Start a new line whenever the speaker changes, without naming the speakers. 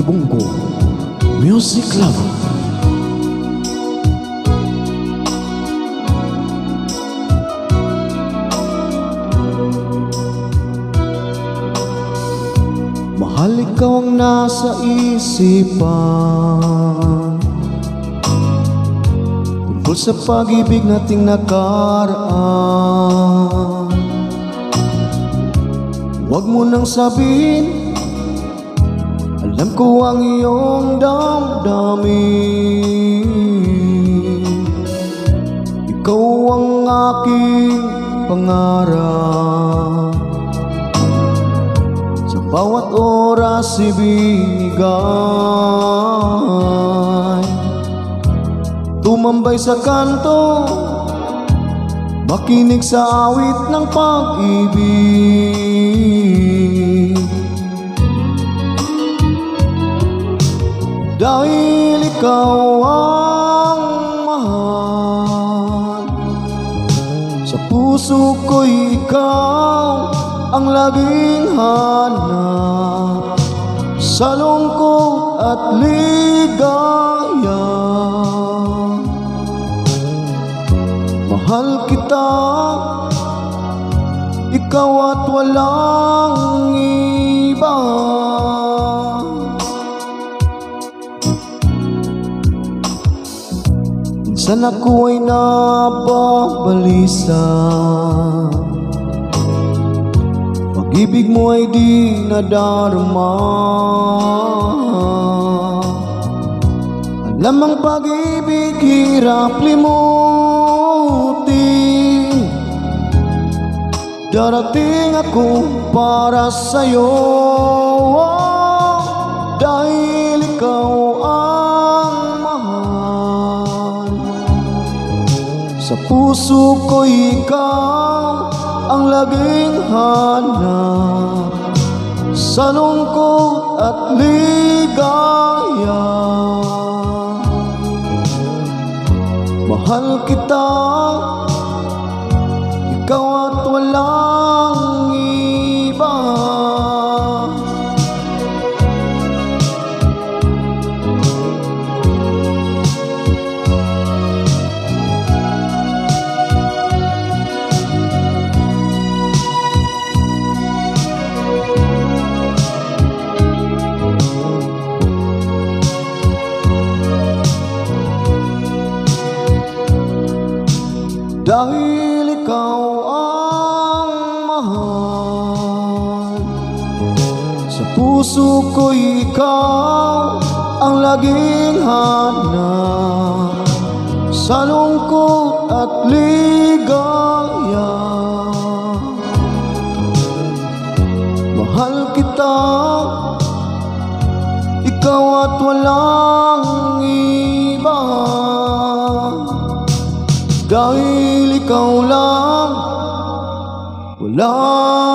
Kibunggo Music Lover Mahal ikaw ang nasa isipan. Tungkol sa pag-ibig nating nakaraan. Huwag mo nang sabihin Alam ko ang iyong damdamin. Ikaw ang aking pangarap. Sa bawat oras ibinigay Tumambay sa kanto. Makinig sa awit ng pag-ibig Dahil ikaw ang mahal. Sa puso ko'y ikaw ang laging hanap Sa lungkot at ligaya. Mahal kita. Ikaw at walang iba Minsan ako ay nababalisa Pag-ibig mo ay di nadarama Alam ang pag-ibig hirap limutin. Darating ako para sa'yo. Dahil ikaw Sa puso ko'y ikaw ang laging hanap Sa lungkot at ligaya. Mahal kita. Ikaw at walang Dahil ikaw ang mahal. Sa puso ko'y ikaw ang laging hanap Sa lungkot at ligaya. Mahal kita. Ikaw at walang dahil